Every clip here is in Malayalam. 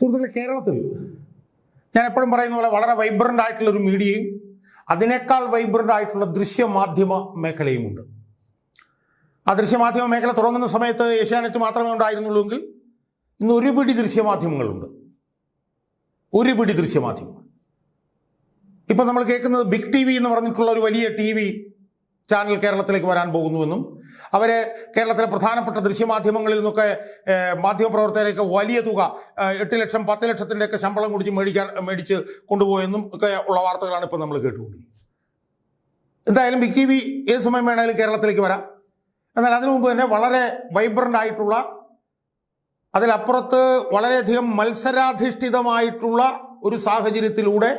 സുഹൃത്തുക്കളെ കേരളത്തിൽ ഞാൻ എപ്പോഴും പറയുന്ന പോലെ വളരെ വൈബ്രന്റ് ആയിട്ടുള്ള ഒരു മീഡിയയും അതിനേക്കാൾ വൈബ്രന്റ് ആയിട്ടുള്ള ദൃശ്യമാധ്യമ മേഖലയുമുണ്ട്. ആ ദൃശ്യമാധ്യമ മേഖല തുടങ്ങുന്ന സമയത്ത് ഏഷ്യാനെറ്റ് മാത്രമേ ഉണ്ടായിരുന്നുള്ളൂ എങ്കിൽ ഇന്ന് ഒരു പിടി ദൃശ്യമാധ്യമങ്ങളുണ്ട്. ഒരു പിടി ദൃശ്യമാധ്യമങ്ങൾ. ഇപ്പം നമ്മൾ കേൾക്കുന്നത് ബിഗ് ടി വി എന്ന് പറഞ്ഞിട്ടുള്ള ഒരു വലിയ ടി വി ചാനൽ കേരളത്തിലേക്ക് വരാൻ പോകുന്നുവെന്നും അവരെ കേരളത്തിലെ പ്രധാനപ്പെട്ട ദൃശ്യമാധ്യമങ്ങളിൽ നിന്നൊക്കെ മാധ്യമപ്രവർത്തകരെയൊക്കെ വലിയ തുക എട്ട് ലക്ഷം പത്ത് ലക്ഷത്തിന്റെയൊക്കെ ശമ്പളം കുടിച്ച് മേടിക്കാൻ മേടിച്ച് കൊണ്ടുപോയെന്നും ഒക്കെ ഉള്ള വാർത്തകളാണ് ഇപ്പോൾ നമ്മൾ കേട്ടുകൊണ്ടിരിക്കുന്നത്. എന്തായാലും ബിഗ് വി ഏത് സമയം വേണമെങ്കിലും കേരളത്തിലേക്ക് വരാം. എന്നാൽ അതിനു മുമ്പ് തന്നെ വളരെ വൈബ്രന്റ് ആയിട്ടുള്ള അതിലപ്പുറത്ത് വളരെയധികം മത്സരാധിഷ്ഠിതമായിട്ടുള്ള ഒരു സാഹചര്യത്തിലൂടെ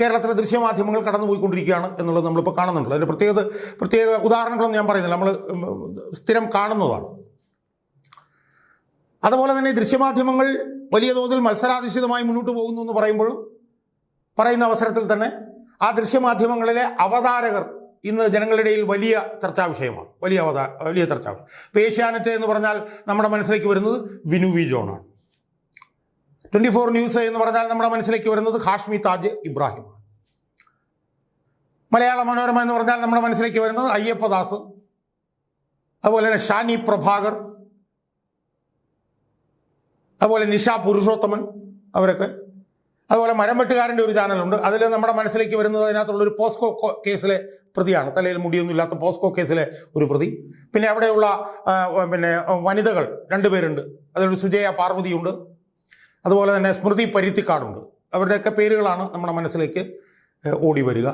കേരളത്തിലെ ദൃശ്യമാധ്യമങ്ങൾ കടന്നുപോയിക്കൊണ്ടിരിക്കുകയാണ് എന്നുള്ളത് നമ്മളിപ്പോൾ കാണുന്നുണ്ട്. അതിന്റെ പ്രത്യേകത പ്രത്യേക ഉദാഹരണങ്ങളൊന്നും ഞാൻ പറയുന്നില്ല. നമ്മൾ സ്ഥിരം കാണുന്നതാണ്. അതുപോലെ തന്നെ ദൃശ്യമാധ്യമങ്ങൾ വലിയ തോതിൽ മത്സരാധിഷ്ഠിതമായി മുന്നോട്ട് പോകുന്നു എന്ന് പറയുമ്പോഴും പറയുന്ന അവസരത്തിൽ തന്നെ ആ ദൃശ്യമാധ്യമങ്ങളിലെ അവതാരകർ ഇന്ന് ജനങ്ങളുടെ ഇടയിൽ വലിയ ചർച്ചാ വിഷയമാണ്. വലിയ അവതാ വലിയ ചർച്ചാ ഇപ്പോൾ ഏഷ്യാനെറ്റ് എന്ന് പറഞ്ഞാൽ നമ്മുടെ മനസ്സിലേക്ക് വരുന്നത് വിനു വി ജോണാണ് ട്വന്റി ഫോർ ന്യൂസ് എന്ന് പറഞ്ഞാൽ നമ്മുടെ മനസ്സിലേക്ക് വരുന്നത് ഹാഷ്മി താജ് ഇബ്രാഹിമാണ് മലയാള മനോരമ എന്ന് പറഞ്ഞാൽ നമ്മുടെ മനസ്സിലേക്ക് വരുന്നത് അയ്യപ്പദാസ്. അതുപോലെ തന്നെ ഷാനി പ്രഭാകർ. അതുപോലെ നിഷ പുരുഷോത്തമൻ അവരൊക്കെ. അതുപോലെ മരംവെട്ടുകാരന്റെ ഒരു ചാനലുണ്ട്. അതിൽ നമ്മുടെ മനസ്സിലേക്ക് വരുന്നത് അതിനകത്തുള്ള ഒരു പോസ്കോ കേസിലെ പ്രതിയാണ്. തലയിൽ മുടിയൊന്നുമില്ലാത്ത പോസ്കോ കേസിലെ ഒരു പ്രതി. പിന്നെ അവിടെയുള്ള പിന്നെ വനിതകൾ രണ്ടുപേരുണ്ട് അതിലൊരു സുജയ പാർവതിയുണ്ട്. അതുപോലെ തന്നെ സ്മൃതി പരുത്തിക്കാടുണ്ട് അവരുടെയൊക്കെ പേരുകളാണ് നമ്മുടെ മനസ്സിലേക്ക് ഓടി വരിക.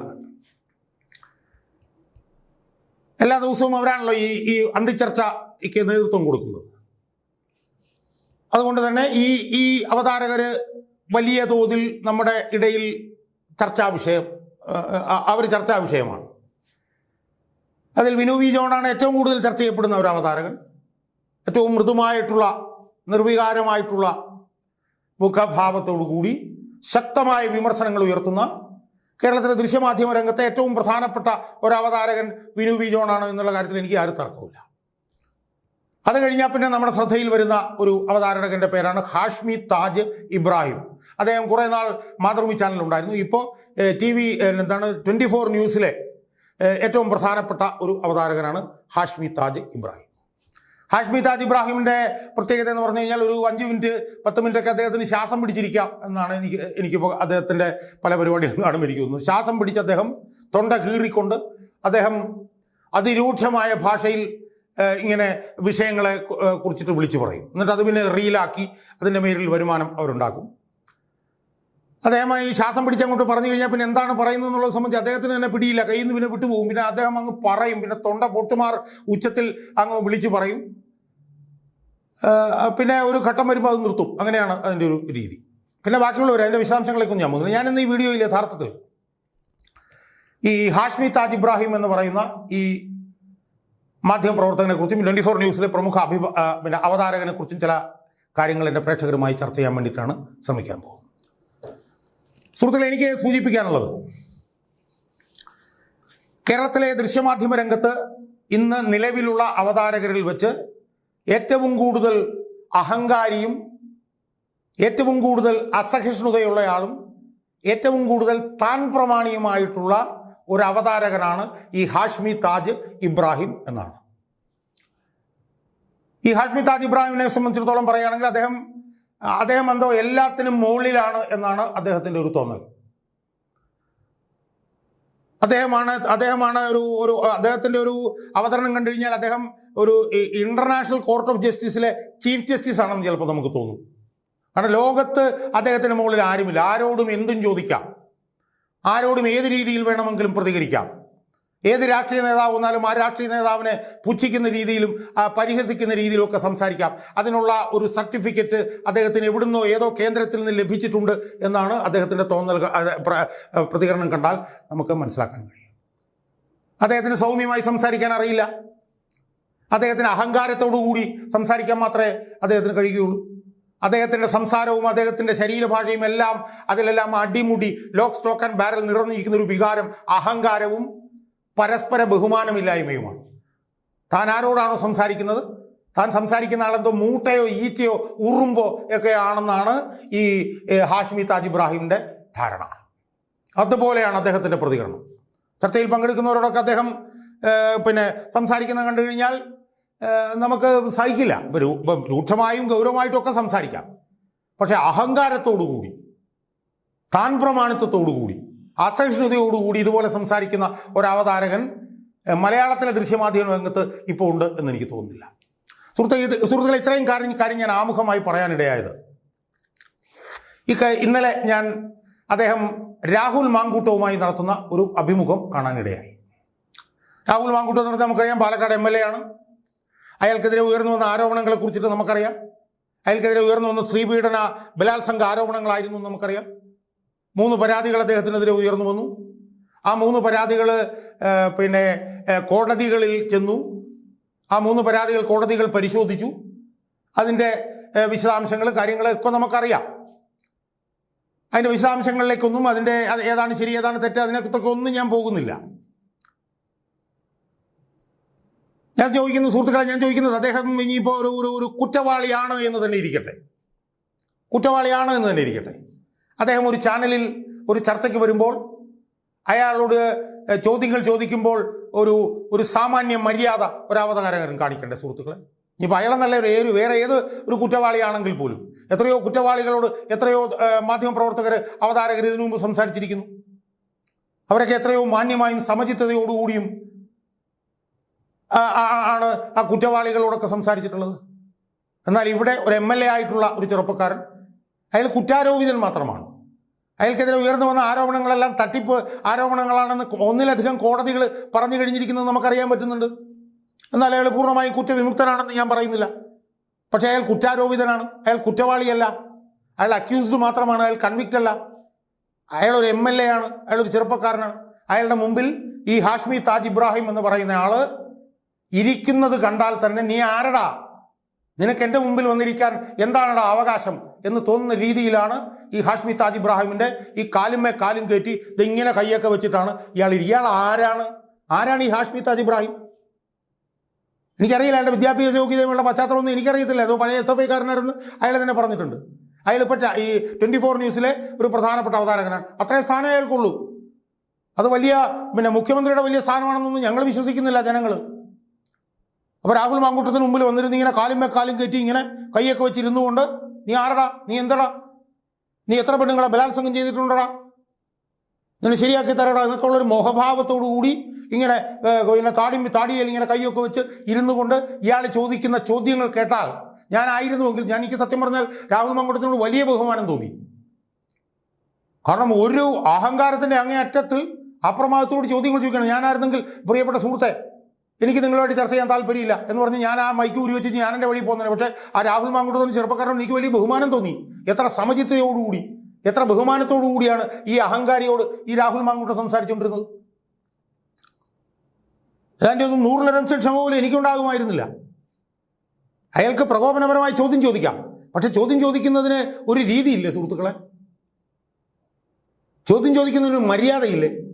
എല്ലാ ദിവസവും അവരാണല്ലോ ഈ ഈ അന്തിച്ചർച്ചയ്ക്ക് നേതൃത്വം കൊടുക്കുന്നത്. അതുകൊണ്ട് തന്നെ ഈ ഈ അവതാരകർ വലിയ തോതിൽ നമ്മുടെ ഇടയിൽ ചർച്ചാ വിഷയം അവർ ചർച്ചാ വിഷയമാണ്. അതിൽ വിനു വി ജോണാണ് ഏറ്റവും കൂടുതൽ ചർച്ച ചെയ്യപ്പെടുന്ന ഒരു അവതാരകൻ. ഏറ്റവും മൃദുമായിട്ടുള്ള നിർവികാരമായിട്ടുള്ള മുഖഭാവത്തോടു കൂടി ശക്തമായ വിമർശനങ്ങൾ ഉയർത്തുന്ന കേരളത്തിലെ ദൃശ്യമാധ്യമ രംഗത്തെ ഏറ്റവും പ്രധാനപ്പെട്ട ഒരു അവതാരകൻ വിനു വി ജോണാണ് എന്നുള്ള കാര്യത്തിൽ എനിക്ക് ആരും തർക്കമില്ല അത് കഴിഞ്ഞാൽ പിന്നെ നമ്മുടെ ശ്രദ്ധയിൽ വരുന്ന ഒരു അവതാരകന്റെ പേരാണ് ഹാഷ്മി താജ് ഇബ്രാഹിം. അദ്ദേഹം കുറേ നാൾ മാതൃഭൂമി ചാനലുണ്ടായിരുന്നു ഇപ്പോൾ ടി വി എന്താണ് ട്വന്റി ഫോർ ന്യൂസിലെ ഏറ്റവും പ്രധാനപ്പെട്ട ഒരു അവതാരകനാണ് ഹാഷ്മി താജ് ഇബ്രാഹിം. ഹാഷ്മി താജ് ഇബ്രാഹിമിന്റെ പ്രത്യേകത എന്ന് പറഞ്ഞു കഴിഞ്ഞാൽ ഒരു അഞ്ച് മിനിറ്റ് പത്ത് മിനിറ്റ് ഒക്കെ അദ്ദേഹത്തിന് ശ്വാസം പിടിച്ചിരിക്കാം എന്നാണ് എനിക്ക് എനിക്കിപ്പോൾ അദ്ദേഹത്തിന്റെ പല പരിപാടികളും കാണുമ്പോൾ എനിക്ക് ശ്വാസം പിടിച്ച് അദ്ദേഹം തൊണ്ട കീറിക്കൊണ്ട് അദ്ദേഹം അതിരൂക്ഷമായ ഭാഷയിൽ ഇങ്ങനെ വിഷയങ്ങളെ കുറിച്ചിട്ട് വിളിച്ചു പറയും. എന്നിട്ട് അത് പിന്നെ റീലാക്കി അതിന്റെ മേലിൽ വരുമാനം അവരുണ്ടാക്കും. അദ്ദേഹം ഈ ശ്വാസം പിടിച്ചങ്ങോട്ട് പറഞ്ഞു കഴിഞ്ഞാൽ പിന്നെ എന്താണ് പറയുന്നത് എന്നുള്ളത് സംബന്ധിച്ച് അദ്ദേഹത്തിന് തന്നെ പിടിയില്ല. കയ്യിൽ നിന്ന് പിന്നെ വിട്ടുപോകും. പിന്നെ അദ്ദേഹം അങ്ങ് പറയും. പിന്നെ തൊണ്ട പൊട്ടുമാർ ഉച്ചത്തിൽ അങ്ങ് വിളിച്ചു പറയും. പിന്നെ ഒരു ഘട്ടം വരുമ്പോൾ അത് നിർത്തും. അങ്ങനെയാണ് അതിന്റെ ഒരു രീതി. പിന്നെ ബാക്കിയുള്ളവർ അതിന്റെ വിശദാംശങ്ങളേക്കൊന്നും ഞാൻ പോകുന്നില്ല ഞാനിന്ന് ഈ വീഡിയോയിൽ യഥാർത്ഥത്തിൽ ഈ ഹാഷ്മി താജ് ഇബ്രാഹിം എന്ന് പറയുന്ന ഈ മാധ്യമപ്രവർത്തകനെ കുറിച്ചും ട്വന്റി ഫോർ ന്യൂസിലെ പ്രമുഖ അഭിഭാ പിന്നെ അവതാരകനെ കുറിച്ചും ചില കാര്യങ്ങൾ എന്റെ പ്രേക്ഷകരുമായി ചർച്ച ചെയ്യാൻ വേണ്ടിയിട്ടാണ് ശ്രമിക്കാൻ പോകുന്നത്. സുഹൃത്തുക്കളെ എനിക്ക് സൂചിപ്പിക്കാനുള്ളത്. കേരളത്തിലെ ദൃശ്യമാധ്യമ രംഗത്ത് ഇന്ന് നിലവിലുള്ള അവതാരകരിൽ വെച്ച് ഏറ്റവും കൂടുതൽ അഹങ്കാരിയും ഏറ്റവും കൂടുതൽ അസഹിഷ്ണുതയുള്ളയാളും ഏറ്റവും കൂടുതൽ താൻ പ്രമാണിയുമായിട്ടുള്ള ഒരു അവതാരകനാണ് ഈ ഹാഷ്മി താജ് ഇബ്രാഹിം എന്നാണ്. ഈ ഹാഷ്മി താജ് ഇബ്രാഹിമിനെ സംബന്ധിച്ചിടത്തോളം പറയുകയാണെങ്കിൽ അദ്ദേഹം അദ്ദേഹം എന്തോ എല്ലാത്തിനും മുകളിലാണ് എന്നാണ് അദ്ദേഹത്തിന്റെ ഒരു തോന്നൽ. അദ്ദേഹമാണ് അദ്ദേഹമാണ് ഒരു ഒരു അദ്ദേഹത്തിന്റെ ഒരു അവതരണം കണ്ടു കഴിഞ്ഞാൽ അദ്ദേഹം ഒരു ഇന്റർനാഷണൽ കോർട്ട് ഓഫ് ജസ്റ്റിസിലെ ചീഫ് ജസ്റ്റിസ് ആണെന്ന് ചിലപ്പോൾ നമുക്ക് തോന്നും. കാരണം ലോകത്ത് അദ്ദേഹത്തിന് മുകളിൽ ആരുമില്ല. ആരോടും എന്തും ചോദിക്കാം. ആരോടും ഏത് രീതിയിൽ വേണമെങ്കിലും പ്രതികരിക്കാം. ഏത് രാഷ്ട്രീയ നേതാവ് വന്നാലും ആ രാഷ്ട്രീയ നേതാവിനെ പുച്ഛിക്കുന്ന രീതിയിലും പരിഹസിക്കുന്ന രീതിയിലും ഒക്കെ സംസാരിക്കാം. അതിനുള്ള ഒരു സർട്ടിഫിക്കറ്റ് അദ്ദേഹത്തിന് എവിടുന്നോ ഏതോ കേന്ദ്രത്തിൽ നിന്ന് ലഭിച്ചിട്ടുണ്ട് എന്നാണ് അദ്ദേഹത്തിന്റെ തോന്നൽ പ്രതികരണം കണ്ടാൽ നമുക്ക് മനസ്സിലാക്കാൻ കഴിയും. അദ്ദേഹത്തിന് സൗമ്യമായി സംസാരിക്കാൻ അറിയില്ല. അദ്ദേഹത്തിന് അഹങ്കാരത്തോടു കൂടി സംസാരിക്കാൻ മാത്രമേ അദ്ദേഹത്തിന് കഴിയുകയുള്ളൂ. അദ്ദേഹത്തിന്റെ സംസാരവും അദ്ദേഹത്തിന്റെ ശരീരഭാഷയും എല്ലാം അതിലെല്ലാം അടിമുടി ലോക്ക് സ്റ്റോക്ക് ആൻഡ് ബാരൽ നിറഞ്ഞിരിക്കുന്ന ഒരു വികാരം അഹങ്കാരവും പരസ്പര ബഹുമാനമില്ലായ്മയുമാണ്. താൻ ആരോടാണോ സംസാരിക്കുന്നത്? താൻ സംസാരിക്കുന്ന ആളെന്തോ മൂട്ടയോ ഈച്ചയോ ഉറുമ്പോ ഒക്കെ ആണെന്നാണ് ഈ ഹാഷ്മി താജ് ഇബ്രാഹിമിന്റെ ധാരണ. അതുപോലെയാണ് അദ്ദേഹത്തിന്റെ പ്രതികരണം. ചർച്ചയിൽ പങ്കെടുക്കുന്നവരോടൊക്കെ അദ്ദേഹം പിന്നെ സംസാരിക്കുന്ന കണ്ടു കഴിഞ്ഞാൽ നമുക്ക് സഹിക്കില്ല. ഇപ്പം രൂക്ഷമായും ഗൗരവമായിട്ടൊക്കെ സംസാരിക്കാം. പക്ഷേ അഹങ്കാരത്തോടുകൂടി താൻ പ്രമാണിത്വത്തോടുകൂടി അസഹിഷ്ണുതയോടുകൂടി ഇതുപോലെ സംസാരിക്കുന്ന ഒരവതാരകൻ മലയാളത്തിലെ ദൃശ്യമാധ്യമ രംഗത്ത് ഇപ്പോൾ ഉണ്ട് എന്ന് എനിക്ക് തോന്നുന്നില്ല. സുഹൃത്തെ ഇത് സുഹൃത്തുക്കളെ ഇത്രയും കാര്യം കാര്യം ഞാൻ ആമുഖമായി പറയാനിടയായത്. ഈ ഇന്നലെ ഞാൻ അദ്ദേഹം രാഹുൽ മാങ്കൂട്ടവുമായി നടത്തുന്ന ഒരു അഭിമുഖം കാണാനിടയായി. രാഹുൽ മാങ്കൂട്ടം എന്ന് പറഞ്ഞാൽ നമുക്കറിയാം പാലക്കാട് എം എൽ എ ആണ്. അയാൾക്കെതിരെ ഉയർന്നു വന്ന ആരോപണങ്ങളെ കുറിച്ചിട്ട് നമുക്കറിയാം. അയാൾക്കെതിരെ ഉയർന്നു വന്ന സ്ത്രീ പീഡന ബലാത്സംഗ ആരോപണങ്ങളായിരുന്നു നമുക്കറിയാം. മൂന്ന് പരാതികൾ അദ്ദേഹത്തിനെതിരെ ഉയർന്നു വന്നു. ആ മൂന്ന് പരാതികൾ പിന്നെ കോടതികളിൽ ചെന്നു. ആ മൂന്ന് പരാതികൾ കോടതികൾ പരിശോധിച്ചു. അതിന്റെ വിശദാംശങ്ങൾ കാര്യങ്ങളൊക്കെ നമുക്കറിയാം. അതിന്റെ വിശദാംശങ്ങളിലേക്കൊന്നും അതിന്റെ അത് ഏതാണ് ശരി ഏതാണ് തെറ്റ് അതിനകത്തൊക്കെ ഒന്നും ഞാൻ പോകുന്നില്ല. ഞാൻ ചോദിക്കുന്ന സുഹൃത്തുക്കളെ ഞാൻ ചോദിക്കുന്നത് അദ്ദേഹം ഇനിയിപ്പോൾ ഒരു ഒരു കുറ്റവാളിയാണ് എന്ന് തന്നെ ഇരിക്കട്ടെ. കുറ്റവാളിയാണ് എന്ന് തന്നെ ഇരിക്കട്ടെ. അദ്ദേഹം ഒരു ചാനലിൽ ഒരു ചർച്ചയ്ക്ക് വരുമ്പോൾ അയാളോട് ചോദ്യങ്ങൾ ചോദിക്കുമ്പോൾ ഒരു ഒരു സാമാന്യ മര്യാദ ഒരു കാണിക്കേണ്ട സുഹൃത്തുക്കളെ? ഇനിയിപ്പോൾ അയാളെന്നല്ല ഒരു ഏത് വേറെ ഏത് ഒരു കുറ്റവാളിയാണെങ്കിൽ പോലും. എത്രയോ കുറ്റവാളികളോട് എത്രയോ മാധ്യമ മാധ്യമപ്രവർത്തകർ അവതാരകർ ഇതിനു മുമ്പ് സംസാരിച്ചിരിക്കുന്നു. അവരൊക്കെ എത്രയോ മാന്യമായും സമചിത്തതയോടുകൂടിയും ആണ് ആ കുറ്റവാളികളോടൊക്കെ സംസാരിച്ചിട്ടുള്ളത്. എന്നാൽ ഇവിടെ ഒരു എ ആയിട്ടുള്ള ഒരു ചെറുപ്പക്കാരൻ അയാൾ കുറ്റാരോപിതൻ മാത്രമാണ്. അയാൾക്കെതിരെ ഉയർന്നു വന്ന ആരോപണങ്ങളെല്ലാം തട്ടിപ്പ് ആരോപണങ്ങളാണെന്ന് ഒന്നിലധികം കോടതികൾ പറഞ്ഞു കഴിഞ്ഞിരിക്കുന്നത് നമുക്കറിയാൻ പറ്റുന്നുണ്ട്. എന്നാൽ അയാൾ പൂർണമായും കുറ്റവിമുക്തനാണെന്ന് ഞാൻ പറയുന്നില്ല. പക്ഷേ അയാൾ കുറ്റാരോപിതനാണ്. അയാൾ കുറ്റവാളിയല്ല. അയാൾ അക്യൂസ്ഡ് മാത്രമാണ്. അയാൾ കൺവിക്റ്റ് അല്ല. അയാൾ ഒരു എം എൽ എ ആണ്. അയാൾ ഒരു ചെറുപ്പക്കാരനാണ്. അയാളുടെ മുമ്പിൽ ഈ ഹാഷ്മി താജ് ഇബ്രാഹിം എന്ന് പറയുന്ന ആൾ ഇരിക്കുന്നത് കണ്ടാൽ തന്നെ നീ ആരടാ? നിനക്ക് എന്റെ മുമ്പിൽ വന്നിരിക്കാൻ എന്താണടാ അവകാശം എന്ന് തോന്നുന്ന രീതിയിലാണ് ഈ ഹാഷ്മി താജ് ഇബ്രാഹിമിന്റെ ഈ കാലുമേ കാലും കയറ്റി ഇതിങ്ങനെ കൈയൊക്കെ വെച്ചിട്ടാണ് ഇയാൾ ഇയാൾ ആരാണ്? ആരാണ് ഈ ഹാഷ്മി താജ് ഇബ്രാഹിം? എനിക്കറിയില്ല അയാളുടെ വിദ്യാഭ്യാസ യോഗ്യതയുള്ള പശ്ചാത്തലമൊന്നും എനിക്കറിയത്തില്ല. അതോ പഴയ എസ് എഫ് ഐക്കാരനായിരുന്നു. അയാൾ തന്നെ പറഞ്ഞിട്ടുണ്ട്. അയാൾ ഇപ്പോൾ ഈ ട്വന്റി ഫോർ ന്യൂസിലെ ഒരു പ്രധാനപ്പെട്ട അവതാരകനാണ്. അത്രയും സ്ഥാനം അയാൾക്കുള്ളൂ. അത് വലിയ പിന്നെ മുഖ്യമന്ത്രിയുടെ വലിയ സ്ഥാനമാണെന്നൊന്നും ഞങ്ങൾ വിശ്വസിക്കുന്നില്ല ജനങ്ങൾ അപ്പോൾ രാഹുൽ മാങ്കൂട്ടത്തിന് മുമ്പിൽ വന്നിരുന്ന് ഇങ്ങനെ കാലും കാലും കയറ്റി ഇങ്ങനെ കൈയൊക്കെ വെച്ചിരുന്നു കൊണ്ട് നീ ആരടാ? നീ എന്തടാ? നീ എത്ര പെണ്ണുങ്ങളെ? ബലാത്സംഗം ചെയ്തിട്ടുണ്ടടാ? നിന്നെ ശരിയാക്കി തരടാ? എന്നൊക്കെ ഉള്ളൊരു മോഹഭാവത്തോടു കൂടി ഇങ്ങനെ പിന്നെ താടി താടിയിൽ ഇങ്ങനെ കൈയൊക്കെ വെച്ച് ഇരുന്നു കൊണ്ട് ഇയാൾ ചോദിക്കുന്ന ചോദ്യങ്ങൾ കേട്ടാൽ ഞാനായിരുന്നുവെങ്കിൽ ഞാൻ എനിക്ക് സത്യം പറഞ്ഞാൽ രാഹുൽ മാങ്കൂട്ടത്തിനോട് വലിയ ബഹുമാനം തോന്നി. കാരണം ഒരു അഹങ്കാരത്തിന്റെ അങ്ങേയറ്റത്തിൽ അപ്രമാദത്തോട് ചോദ്യങ്ങൾ ചോദിക്കണം. ഞാനായിരുന്നെങ്കിൽ പ്രിയപ്പെട്ട സുഹൃത്തെ എനിക്ക് നിങ്ങളുമായിട്ട് ചർച്ച ചെയ്യാൻ താല്പര്യമില്ല എന്ന് പറഞ്ഞ് ഞാൻ ആ മൈക്ക് ഊരി വെച്ചിട്ട് ഞാൻ എന്റെ വഴി പോകുന്നത് പക്ഷേ ആ രാഹുൽ മാങ്കുട്ടത്തിന് ചെറുപ്പക്കാരനോട് എനിക്ക് വലിയ ബഹുമാനം തോന്നി. എത്ര സമചിത്തയോടുകൂടി എത്ര ബഹുമാനത്തോടു കൂടിയാണ് ഈ അഹങ്കാരിയോട് ഈ രാഹുൽ മാങ്കുട്ട സംസാരിച്ചുകൊണ്ടിരുന്നത്. അതിന്റെ ഒന്നും നൂറിലൊരംശ ക്ഷമ പോലും എനിക്കുണ്ടാകുമായിരുന്നില്ല. അയാൾക്ക് പ്രകോപനപരമായി ചോദ്യം ചോദിക്കാം. പക്ഷെ ചോദ്യം ചോദിക്കുന്നതിന് ഒരു രീതിയില്ലേ സുഹൃത്തുക്കളെ? ചോദ്യം ചോദിക്കുന്നതിന് മര്യാദയില്ലേ?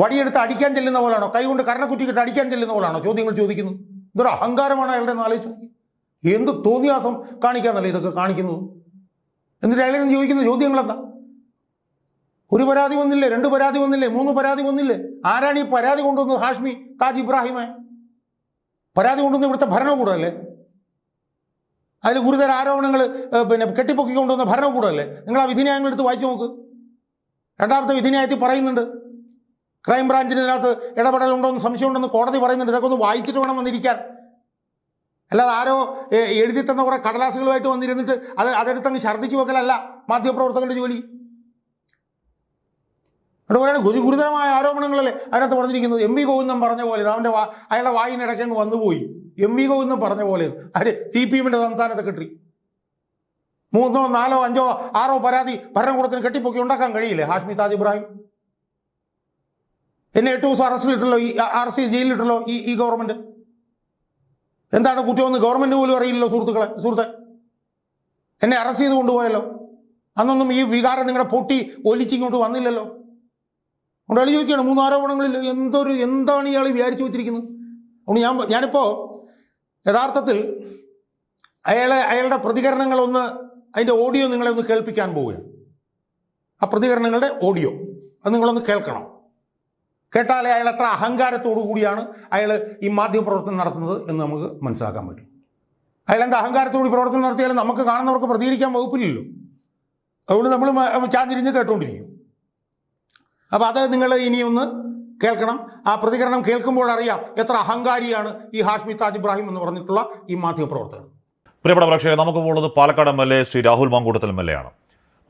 വടിയെടുത്ത് അടിക്കാൻ ചെല്ലുന്ന പോലാണോ? കൈകൊണ്ട് കരണക്കുറ്റിക്കിട്ട് അടിക്കാൻ ചെല്ലുന്ന പോലാണോ? ചോദ്യങ്ങൾ ചോദിക്കുന്നു. ഇതൊരു അഹങ്കാരമാണ് അയാളുടെ നാളെ നോക്കി. എന്ത് തോന്നിയാസം കാണിക്കാന്നല്ലേ ഇതൊക്കെ കാണിക്കുന്നത്? എന്നിട്ട് അയാളിൽ നിന്ന് ചോദിക്കുന്ന ചോദ്യങ്ങൾ എന്താ ഒരു പരാതി വന്നില്ലേ? രണ്ട് പരാതി വന്നില്ലേ? മൂന്ന് പരാതി വന്നില്ലേ? ആരാണ് ഈ പരാതി കൊണ്ടുവന്നത് ഹാഷ്മി? താജ് ഇബ്രാഹിമെ. പരാതി കൊണ്ടുവന്ന ഇവിടുത്തെ ഭരണകൂടമല്ലേ? അതിൽ ഗുരുതര ആരോപണങ്ങൾ പിന്നെ കെട്ടിപ്പൊക്കി കൊണ്ടുവന്ന ഭരണകൂടമല്ലേ? നിങ്ങൾ ആ വിധിന്യായങ്ങൾ എടുത്ത് വായിച്ചു നോക്ക്. രണ്ടാമത്തെ വിധിന്യായത്തിൽ പറയുന്നുണ്ട് ക്രൈം ബ്രാഞ്ചിന് ഇതിനകത്ത് ഇടപെടലുണ്ടോ എന്ന് സംശയമുണ്ടെന്ന് കോടതി പറയുന്നുണ്ട്. ഇതൊക്കെ ഒന്ന് വായിച്ചിട്ട് വേണം വന്നിരിക്കാൻ. അല്ലാതെ ആരോ എഴുതി തന്ന കുറേ കടലാസുകളുമായിട്ട് വന്നിരുന്നിട്ട് അത് അതെടുത്തങ്ങ് ഛർദ്ദിച്ചു വെക്കലല്ല മാധ്യമപ്രവർത്തകരുടെ ജോലി. അതുപോലെ ഗുരു ഗുരുതരമായ ആരോപണങ്ങളല്ലേ അതിനകത്ത് പറഞ്ഞിരിക്കുന്നത്. എം വി ഗോവിന്ദൻ പറഞ്ഞ പോലെ അവന്റെ വാ അയാളുടെ വായിനിടയ്ക്ക് അങ്ങ് വന്നുപോയി എം വി ഗോവിന്ദൻ പറഞ്ഞ പോലെ ആര് സി പി എമ്മിന്റെ സംസ്ഥാന സെക്രട്ടറി. മൂന്നോ നാലോ അഞ്ചോ ആറോ പരാതി ഭരണകൂടത്തിന് കെട്ടിപ്പൊക്കി ഉണ്ടാക്കാൻ കഴിയില്ലേ? ഹാഷ്മി താജ് ഇബ്രാഹിം. എന്നെ എട്ട് ദിവസം അറസ്റ്റിലിട്ടല്ലോ ഈ ആർ സി ജയിലിലിട്ടല്ലോ ഈ ഈ ഗവൺമെന്റ് എന്താണ് കുറ്റമെന്ന് ഗവൺമെന്റ് പോലും അറിയില്ലല്ലോ സുഹൃത്തുക്കളെ സുഹൃത്തെ. എന്നെ അറസ്റ്റ് ചെയ്ത് കൊണ്ടുപോയല്ലോ. അന്നൊന്നും ഈ വികാരം നിങ്ങളുടെ പൊട്ടി ഒലിച്ചിങ്ങോട്ട് വന്നില്ലല്ലോ. അതുകൊണ്ട് അളി ചോദിക്കുകയാണ് മൂന്ന് ആരോപണങ്ങളിൽ എന്തൊരു എന്താണ് ഇയാൾ വിചാരിച്ചു വെച്ചിരിക്കുന്നത് അതുകൊണ്ട് ഞാൻ ഞാനിപ്പോൾ യഥാർത്ഥത്തിൽ അയാളെ അയാളുടെ പ്രതികരണങ്ങളൊന്ന് അതിന്റെ ഓഡിയോ നിങ്ങളെ ഒന്ന് കേൾപ്പിക്കാൻ പോവുകയാണ്. ആ പ്രതികരണങ്ങളുടെ ഓഡിയോ അത് നിങ്ങളൊന്ന് കേൾക്കണം. കേട്ടാലേ അയാൾ എത്ര അഹങ്കാരത്തോടു കൂടിയാണ് അയാൾ ഈ മാധ്യമപ്രവർത്തനം നടത്തുന്നത് എന്ന് നമുക്ക് മനസ്സിലാക്കാൻ പറ്റും. അയാൾ എന്താ അഹങ്കാരത്തോടി പ്രവർത്തനം നടത്തിയാലും നമുക്ക് കാണുന്നവർക്ക് പ്രതികരിക്കാൻ വകുപ്പില്ലല്ലോ. അതുകൊണ്ട് നമ്മൾ ചാഞ്ഞിരിഞ്ഞ് കേട്ടുകൊണ്ടിരിക്കും അപ്പോൾ അത് നിങ്ങൾ ഇനിയൊന്ന് കേൾക്കണം. ആ പ്രതികരണം കേൾക്കുമ്പോൾ അറിയാം എത്ര അഹങ്കാരിയാണ് ഈ ഹാഷ്മി താജ് ഇബ്രാഹിം എന്ന് പറഞ്ഞിട്ടുള്ള ഈ മാധ്യമപ്രവർത്തകർ. പ്രിയപ്പെട്ട പ്രേക്ഷകരെ നമുക്ക് പോകുന്നത് Palakkad M L A Shri Rahul Mamkootathil M L A ആണ്.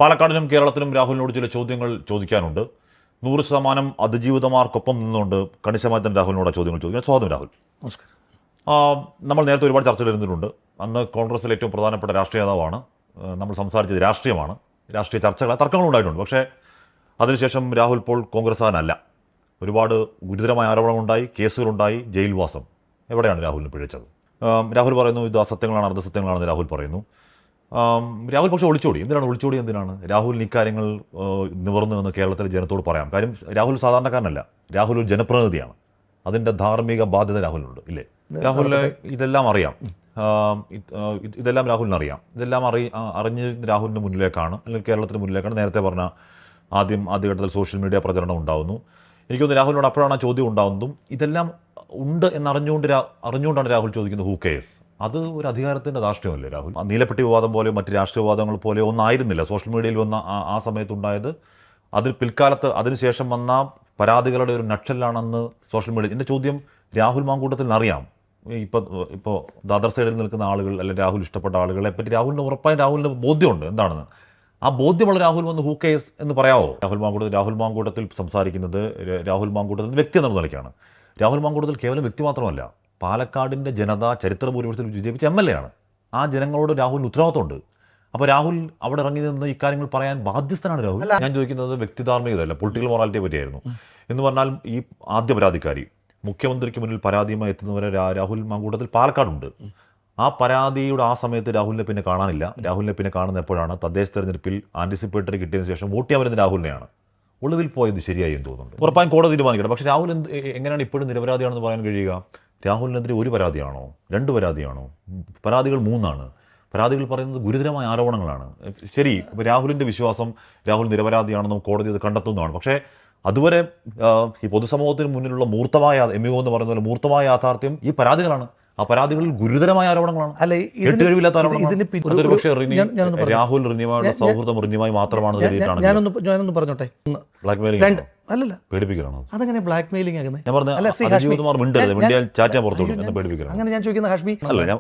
പാലക്കാടിനും കേരളത്തിനും രാഹുലിനോട് ചില ചോദ്യങ്ങൾ ചോദിക്കാനുണ്ട്. നൂറ് ശതമാനം അതിജീവിതമാർക്കൊപ്പം നിന്നുകൊണ്ട് കണിശമായി തന്നെ രാഹുലിനോട് ചോദ്യങ്ങൾ ചോദിക്കുന്നത്. സ്വാഗതം രാഹുൽ. നമസ്കാരം. നമ്മൾ നേരത്തെ ഒരുപാട് ചർച്ചകൾ ഇരുന്നിട്ടുണ്ട്. അന്ന് കോൺഗ്രസിലെ ഏറ്റവും പ്രധാനപ്പെട്ട രാഷ്ട്രീയ നേതാവാണ്. നമ്മൾ സംസാരിച്ചത് രാഷ്ട്രീയമാണ്. രാഷ്ട്രീയ ചർച്ചകൾ തർക്കങ്ങളും ഉണ്ടായിട്ടുണ്ട്. പക്ഷേ അതിനുശേഷം രാഹുൽ ഇപ്പോൾ കോൺഗ്രസ്സുകാരനല്ല. ഒരുപാട് ഗുരുതരമായ ആരോപണമുണ്ടായി കേസുകളുണ്ടായി ജയിൽവാസം. എവിടെയാണ് രാഹുലിന് പിഴച്ചത്? രാഹുൽ പറയുന്നു ഇത് അസത്യങ്ങളാണ് അർദ്ധസത്യങ്ങളാണെന്ന് രാഹുൽ പറയുന്നു. രാഹുൽ പക്ഷേ ഒളിച്ചോടി. എന്തിനാണ് ഒളിച്ചോടി? എന്തിനാണ്? രാഹുലിന് ഇക്കാര്യങ്ങൾ നിവർന്നു എന്ന് കേരളത്തിലെ ജനത്തോട് പറയാം. കാര്യം രാഹുൽ സാധാരണക്കാരനല്ല. രാഹുൽ ഒരു ജനപ്രതിനിധിയാണ്. അതിന്റെ ധാർമ്മിക ബാധ്യത രാഹുലിനുണ്ട്. ഇല്ലേ? രാഹുലിന് ഇതെല്ലാം അറിയാം. ഇതെല്ലാം രാഹുലിനറിയാം ഇതെല്ലാം അറി അറിഞ്ഞ് രാഹുലിന്റെ മുന്നിലേക്കാണ് അല്ലെങ്കിൽ കേരളത്തിന് മുന്നിലേക്കാണ്. നേരത്തെ പറഞ്ഞ ആദ്യം ആദ്യഘട്ടത്തിൽ സോഷ്യൽ മീഡിയ പ്രചരണം ഉണ്ടാകുന്നു എനിക്ക് തോന്നുന്നു രാഹുലിനോട് അപ്പോഴാണ് ആ ചോദ്യം ഉണ്ടാകുന്നതും ഇതെല്ലാം ഉണ്ട് എന്നറിഞ്ഞുകൊണ്ട് അറിഞ്ഞുകൊണ്ട് അറിഞ്ഞുകൊണ്ടാണ് രാഹുൽ ചോദിക്കുന്നത് ഹൂ കേസ് അത് ഒരു അധികാരത്തിന്റെ രാഷ്ട്രീയമല്ലേ രാഹുൽ? നീലപ്പെട്ടി വിവാദം പോലെ മറ്റ് രാഷ്ട്രീയവാദങ്ങൾ പോലെയോ പോലെ ഒന്നായിരുന്നില്ല സോഷ്യൽ മീഡിയയിൽ വന്ന ആ- ആ സമയത്തുണ്ടായത്. അതിൽ പിൽക്കാലത്ത് അതിനുശേഷം വന്ന പരാതികളുടെ ഒരു നക്ഷലാണെന്ന് സോഷ്യൽ മീഡിയ എന്റെ ചോദ്യം രാഹുൽ മാങ്കൂട്ടത്തിൽ അറിയാം. ഇപ്പോൾ ഇപ്പോൾ ദാദർ സൈഡിൽ നിൽക്കുന്ന ആളുകൾ അല്ലെങ്കിൽ രാഹുൽ ഇഷ്ടപ്പെട്ട ആളുകളെ പറ്റി രാഹുലിന് ഉറപ്പായും രാഹുലിന് ബോധ്യമുണ്ട്. എന്താണെന്ന്? ആ ബോധ്യമുള്ള രാഹുൽ വന്ന് ഹൂ കേസ് എന്ന് പറയാമോ രാഹുൽ മാങ്കൂട്ടത്തിൽ രാഹുൽ മാങ്കൂട്ടത്തിൽ സംസാരിക്കുന്നത് രാഹുൽ മാങ്കൂട്ടത്തിൽ വ്യക്തി എന്നുള്ള നിലയ്ക്കാണ്. രാഹുൽ മാങ്കൂട്ടത്തിൽ കേവലം വ്യക്തി മാത്രമല്ല. പാലക്കാടിന്റെ ജനത ചരിത്രപൂർവത്തിൽ വിജയിപ്പിച്ച എം എൽ എ ആണ് ആ ജനങ്ങളോട് രാഹുലിന് ഉത്തരവാദിത്തമുണ്ട് അപ്പോൾ രാഹുൽ അവിടെ ഇറങ്ങി നിന്ന് ഇക്കാര്യങ്ങൾ പറയാൻ ബാധ്യസ്ഥനാണ് രാഹുൽ. ഞാൻ ചോദിക്കുന്നത് വ്യക്തിധാർമ്മികതയല്ല പൊളിറ്റിക്കൽ മൊറാലിറ്റിയെ പറ്റിയായിരുന്നു. എന്ന് പറഞ്ഞാൽ ഈ ആദ്യ പരാതിക്കാരി മുഖ്യമന്ത്രിക്ക് മുന്നിൽ പരാതിയുമായി എത്തുന്നവരെ രാഹുൽ മാങ്കൂട്ടത്തിൽ പാലക്കാടുണ്ട്. ആ പരാതിയുടെ ആ സമയത്ത് രാഹുലിനെ പിന്നെ കാണാനില്ല. രാഹുലിനെ പിന്നെ കാണുന്ന എപ്പോഴാണ്? തദ്ദേശ തെരഞ്ഞെടുപ്പിൽ ആന്റിസിപ്പേറ്ററി കിട്ടിയതിനു ശേഷം വോട്ട് ചെയ്യാൻ വരുന്ന രാഹുലിനെയാണ്. ഒളിവിൽ പോയത് ശരിയായി എന്ന് തോന്നുന്നുണ്ട്. ഉറപ്പായും കോടതി തീരുമാനിക്കട്ടെ. പക്ഷേ രാഹുൽ എന്ത് എങ്ങനെയാണ് ഇപ്പോഴും നിരപരാധിയാണെന്ന് പറയാൻ കഴിയുക? രാഹുലിനെതിരെ ഒരു പരാതിയാണോ? രണ്ട് പരാതിയാണോ? പരാതികൾ മൂന്നാണ്. പരാതികൾ പറയുന്നത് ഗുരുതരമായ ആരോപണങ്ങളാണ്. ശരി ഇപ്പോൾ രാഹുലിന്റെ വിശ്വാസം രാഹുൽ നിരപരാധിയാണെന്നും കോടതി അത് കണ്ടെത്തുന്നതാണ്. പക്ഷേ അതുവരെ ഈ പൊതുസമൂഹത്തിന് മുന്നിലുള്ള മൂർത്തമായ എം എന്ന് പറയുന്ന പോലെ മൂർത്തമായ യാഥാർത്ഥ്യം ഈ പരാതികളാണ്. ആ പരാതികളിൽ ഗുരുതരമായ ആരോപണങ്ങളാണ്. അല്ല കേട്ടുകഴിവില്ലാത്ത ആരോപണങ്ങളാണ്. രാഹുൽ ഞാൻ- സൗഹൃദം റിനിമായി മാത്രമാണ് ഞാനൊന്ന് ഞാനൊന്ന് പറഞ്ഞോട്ടെ. ഒന്ന് ബ്ലാക്ക് രണ്ട് മെയിലിംഗ് അല്ലല്ല. പേടിപ്പിക്കലാണോ? അതങ്ങനെ ബ്ലാക്ക് മെയിലിംഗ് ഞാൻ പറഞ്ഞ അല്ല, ശ്രീ ഹാഷ്മി, മിണ്ടരുത് എന്ന് പേടിപ്പിക്കണം അങ്ങനെ ഞാൻ ചോദിക്കുന്ന ഹാഷ്മി അല്ല ഞാൻ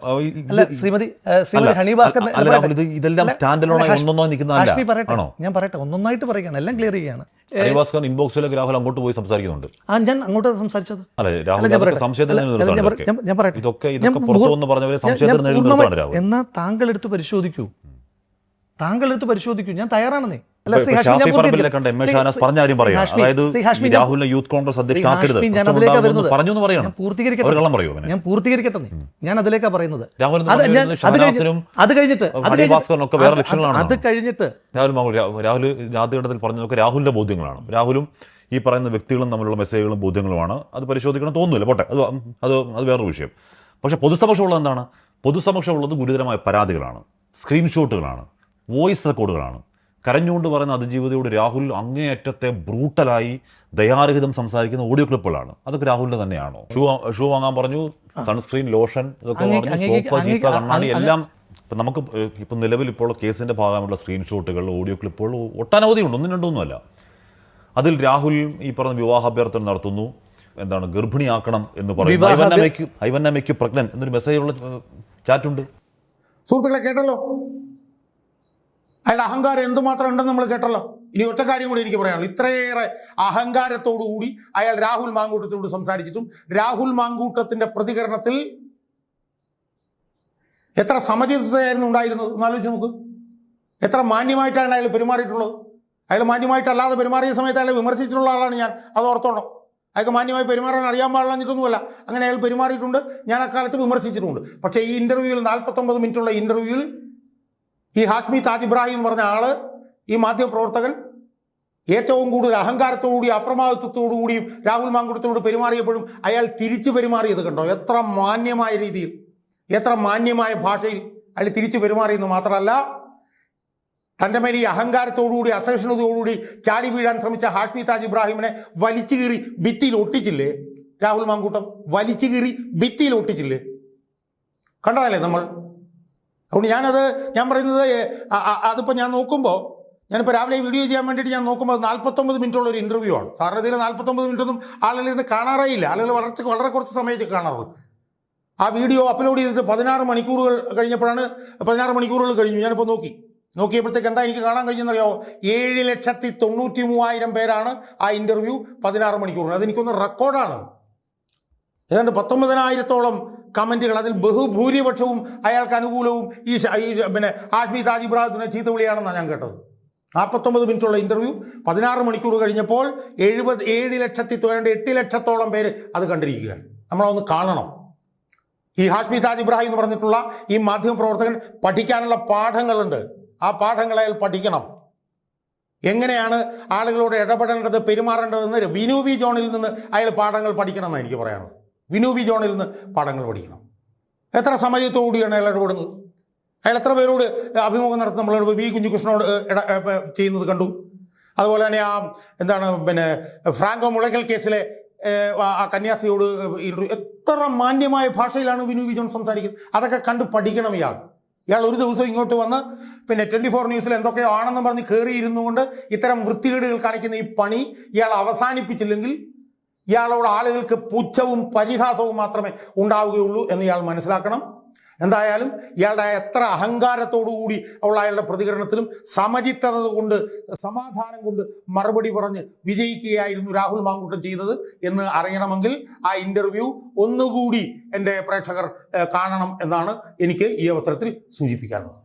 അല്ല ശ്രീമതി ശ്രീമതി ഹണി ഭാസ്കർ അല്ല, അല്ല, രാഹുൽ, ഇത് ഇതെല്ലാം സ്റ്റാൻഡ് അലോണായി ഒന്നൊന്നോ നിൽക്കുന്നതല്ല ഹാഷ്മി പറയട്ടെ. ഞാൻ പറയട്ടെ ഒന്നൊന്നായിട്ട് പറയുകയാണ് എല്ലാം ക്ലിയർ ചെയ്യാണ്. ഹരിഭാസ്കർ ഇൻബോക്സിലേക്ക് രാഹുൽ അങ്ങോട്ട് പോയി സംസാരിക്കുന്നുണ്ട്. ആ ഞാൻ അങ്ങോട്ട് സംസാരിച്ചത്. അല്ല അല്ല, രാഹുൽ ഞാൻ പറയട്ടെ. സംശയത്തിൽ ഞാൻ ഇതൊക്കെ. പറയട്ടെ. ഇതൊക്കെ ഇതൊക്കെ പുറത്തു പൂർ- വന്ന് പറഞ്ഞവരെ സംശയത്തിൽ എന്നാ താങ്കൾ എടുത്ത് പരിശോധിക്കൂ. താങ്കൾ എടുത്ത് പരിശോധിക്കൂ. ഞാൻ തയ്യാറാണെന്നേ ഞാൻ പൂർത്തീകരിക്കട്ടെ. ഞാൻ- അതിലേക്കാ പറയുന്നത്. അത് കഴിഞ്ഞിട്ട് അത് കഴിഞ്ഞിട്ട് രാഹുൽ ജാതിഘട്ടത്തിൽ പറഞ്ഞതൊക്കെ രാഹുലിന്റെ ബോധ്യങ്ങളാണ്. രാഹുലും ഈ പറയുന്ന വ്യക്തികളും തമ്മിലുള്ള മെസ്സേജുകളും ബോധ്യങ്ങളുമാണ്. അത് പരിശോധിക്കണം തോന്നുന്നില്ല. പോട്ടെ. അത് അത് അത് വേറൊരു വിഷയം. പക്ഷേ പൊതുസമക്ഷമുള്ളത് എന്താണ്? പൊതുസമക്ഷമുള്ളത് ഗുരുതരമായ പരാതികളാണ്. സ്ക്രീൻഷോട്ടുകളാണ്. വോയിസ് റെക്കോർഡുകളാണ്. കരഞ്ഞുകൊണ്ട് പറയുന്ന അതിജീവിതയോട് രാഹുൽ അങ്ങേയറ്റത്തെ ബ്രൂട്ടലായി ദയാരഹിതം സംസാരിക്കുന്ന ഓഡിയോ ക്ലിപ്പുകളാണ്. അതൊക്കെ രാഹുലിന്റെ തന്നെയാണോ? ഷൂ ഷൂ വാങ്ങാൻ പറഞ്ഞു സൺസ്ക്രീൻ ലോഷൻ ഇതൊക്കെ പറഞ്ഞു സോപ്പ് കണ്ണാടി എല്ലാം ഇപ്പം നമുക്ക് ഇപ്പം നിലവിൽ ഇപ്പോൾ കേസിന്റെ ഭാഗമുള്ള സ്ക്രീൻഷോട്ടുകൾ ഓഡിയോ ക്ലിപ്പുകൾ ഒട്ടനവധിയുണ്ട് ഒന്നും രണ്ടൊന്നുമല്ല അതിൽ രാഹുൽ ഈ പറഞ്ഞ വിവാഹാഭ്യർത്ഥന നടത്തുന്നു. എന്താണ് ഗർഭിണിയാക്കണം എന്ന് പറയുന്നു. ഐവന്നമ്മയ്ക്ക് പ്രഗ്നൻ എന്നൊരു മെസ്സേജുള്ള ചാറ്റുണ്ട്. സുഹൃത്തുക്കളെ കേട്ടല്ലോ? അയാളുടെ അഹങ്കാരം എന്തുമാത്രം ഉണ്ടെന്ന് നമ്മൾ കേട്ടല്ലോ. ഇനി ഒറ്റ കാര്യം കൂടി എനിക്ക് പറയാനുള്ളൂ. ഇത്രയേറെ അഹങ്കാരത്തോടുകൂടി അയാൾ രാഹുൽ മാങ്കൂട്ടത്തിനോട് സംസാരിച്ചിട്ടും രാഹുൽ മാങ്കൂട്ടത്തിന്റെ പ്രതികരണത്തിൽ എത്ര സമചിതയായിരുന്നു ഉണ്ടായിരുന്നത്? എന്നാലോചിച്ച് നോക്ക്. എത്ര മാന്യമായിട്ടാണ് അയാൾ പെരുമാറിയിട്ടുള്ളത്? അയാൾ മാന്യമായിട്ടല്ലാതെ പെരുമാറിയ സമയത്ത് അയാളെ വിമർശിച്ചിട്ടുള്ള ആളാണ് ഞാൻ. അത് ഓർത്തോണം. അയാൾക്ക് മാന്യമായി പെരുമാറാൻ അറിയാൻ പാടില്ലെന്നിട്ടൊന്നുമല്ല അങ്ങനെ അയാൾ പെരുമാറിയിട്ടുണ്ട്. ഞാൻ അക്കാലത്ത് വിമർശിച്ചിട്ടുണ്ട്. പക്ഷേ ഈ ഇന്റർവ്യൂവിൽ നാൽപ്പത്തൊമ്പത് മിനിറ്റുള്ള ഇന്റർവ്യൂവിൽ ഈ ഹാഷ്മി താജ് ഇബ്രാഹിം എന്ന് പറഞ്ഞ ആൾ ഈ മാധ്യമപ്രവർത്തകൻ ഏറ്റവും കൂടുതൽ അഹങ്കാരത്തോടുകൂടി അപ്രമാദിത്വത്തോടുകൂടി രാഹുൽ മാങ്കുടത്തിനോട് പെരുമാറിയപ്പോഴും അയാൾ തിരിച്ചു പെരുമാറിയത് കണ്ടോ? എത്ര മാന്യമായ രീതിയിൽ എത്ര മാന്യമായ ഭാഷയിൽ അയാൾ തിരിച്ചു പെരുമാറിയെന്ന് മാത്രമല്ല തന്റെ മേൽ ഈ അഹങ്കാരത്തോടുകൂടി അസഹിഷ്ണുതയോടുകൂടി ചാടി വീഴാൻ ശ്രമിച്ച ഹാഷ്മി താജ് ഇബ്രാഹിമിനെ വലിച്ചു കീറി ഭിത്തിയിൽ ഒട്ടിച്ചില്ലേ? രാഹുൽ മാങ്കൂട്ടം വലിച്ചു കീറി ഭിത്തിയിൽ ഒട്ടിച്ചില്ലേ? കണ്ടതല്ലേ നമ്മൾ? അതുകൊണ്ട് ഞാനത് ഞാൻ പറയുന്നത് അതിപ്പോൾ ഞാൻ നോക്കുമ്പോൾ ഞാനിപ്പോൾ രാവിലെ വീഡിയോ ചെയ്യാൻ വേണ്ടിയിട്ട് ഞാൻ നോക്കുമ്പോൾ നാൽപ്പത്തൊമ്പത് മിനിറ്റുള്ള ഒരു ഇന്റർവ്യൂ ആണ്. സാറിന് ഇതിൽ നാൽപ്പത്തൊമ്പത് മിനിറ്റൊന്നും ഒന്നും നിന്ന് കാണാറേ ഇല്ല. ആളുകൾ വളർച്ച വളരെ കുറച്ച് സമയത്ത് കാണാറുള്ളൂ. ആ വീഡിയോ അപ്ലോഡ് ചെയ്തിട്ട് പതിനാറ് മണിക്കൂറുകൾ കഴിഞ്ഞപ്പോഴാണ് പതിനാറ് മണിക്കൂറുകൾ കഴിഞ്ഞു. ഞാനിപ്പോൾ നോക്കി. നോക്കിയപ്പോഴത്തേക്ക് എന്താ എനിക്ക് കാണാൻ കഴിഞ്ഞെന്നറിയോ ഏഴ് ലക്ഷത്തി തൊണ്ണൂറ്റി മൂവായിരം പേരാണ് ആ ഇന്റർവ്യൂ പതിനാറ് മണിക്കൂറിന്. അതെനിക്കൊന്ന് റെക്കോർഡാണ് ഏതാണ്ട് പത്തൊമ്പതിനായിരത്തോളം കമന്റുകൾ അതിൽ ബഹുഭൂരിപക്ഷവും അയാൾക്ക് അനുകൂലവും ഈ പിന്നെ ആഷ്മി താജ് ഇബ്രാഹിത്തിനെ ചീത്ത വിളിയാണെന്നാണ് ഞാൻ കേട്ടത്. നാൽപ്പത്തൊമ്പത് മിനിറ്റുള്ള ഇന്റർവ്യൂ പതിനാറ് മണിക്കൂർ കഴിഞ്ഞപ്പോൾ എഴുപത് ഏഴ് ലക്ഷത്തി തൊണ്ണൂറ്റി എട്ട് ലക്ഷത്തോളം പേര് അത് കണ്ടിരിക്കുകയാണ്. നമ്മളതൊന്ന് കാണണം. ഈ ഹാഷ്മി താജ് ഇബ്രാഹിം എന്ന് പറഞ്ഞിട്ടുള്ള ഈ മാധ്യമ പ്രവർത്തകൻ പഠിക്കാനുള്ള പാഠങ്ങളുണ്ട്. ആ പാഠങ്ങളെ അയാൾ പഠിക്കണം. എങ്ങനെയാണ് ആളുകളോട് ഇടപെടേണ്ടത് പെരുമാറേണ്ടതെന്ന് വിനു വി ജോണിൽ നിന്ന് അയാൾ പാഠങ്ങൾ പഠിക്കണമെന്നാണ് എനിക്ക് പറയാനുള്ളത്. വിനു വി ജോണിൽ നിന്ന് പാഠങ്ങൾ പഠിക്കണം. എത്ര സമയത്തോടുകൂടിയാണ് അയാൾ ഇടപെടുന്നത്? അയാൾ എത്ര പേരോട് അഭിമുഖം നടത്തി നമ്മളോട് വി കുഞ്ഞികൃഷ്ണനോട് ഇട- ചെയ്യുന്നത് കണ്ടു. അതുപോലെ തന്നെ ആ എന്താണ് പിന്നെ ഫ്രാങ്കോ മുളയ്ക്കൽ കേസിലെ ആ- കന്യാസ്ത്രീയോട് ഇന്റർവ്യൂ എത്ര മാന്യമായ ഭാഷയിലാണ് വിനു വി ജോൺ സംസാരിക്കുന്നത്? അതൊക്കെ കണ്ട് പഠിക്കണം ഇയാൾ. ഇയാൾ ഒരു ദിവസം ഇങ്ങോട്ട് വന്ന് പിന്നെ ട്വന്റി ഫോർ ന്യൂസിൽ എന്തൊക്കെയോ ആണെന്ന് പറഞ്ഞ് കയറിയിരുന്നു കൊണ്ട് ഇത്തരം വൃത്തികേടുകൾ കാണിക്കുന്ന ഈ പണി ഇയാൾ അവസാനിപ്പിച്ചില്ലെങ്കിൽ ഇയാളോട് ആളുകൾക്ക് പുച്ഛവും പരിഹാസവും മാത്രമേ ഉണ്ടാവുകയുള്ളൂ എന്ന് ഇയാൾ മനസ്സിലാക്കണം. എന്തായാലും ഇയാളുടെ എത്ര അഹങ്കാരത്തോടുകൂടി ഉള്ള അയാളുടെ പ്രതികരണത്തിലും സമചിത്തത കൊണ്ട് സമാധാനം കൊണ്ട് മറുപടി പറഞ്ഞ് വിജയിക്കുകയായിരുന്നു രാഹുൽ മാങ്കൂട്ടം ചെയ്തത് എന്ന് അറിയണമെങ്കിൽ ആ ഇന്റർവ്യൂ ഒന്നുകൂടി എന്റെ പ്രേക്ഷകർ കാണണം എന്നാണ് എനിക്ക് ഈ അവസരത്തിൽ സൂചിപ്പിക്കാനുള്ളത്.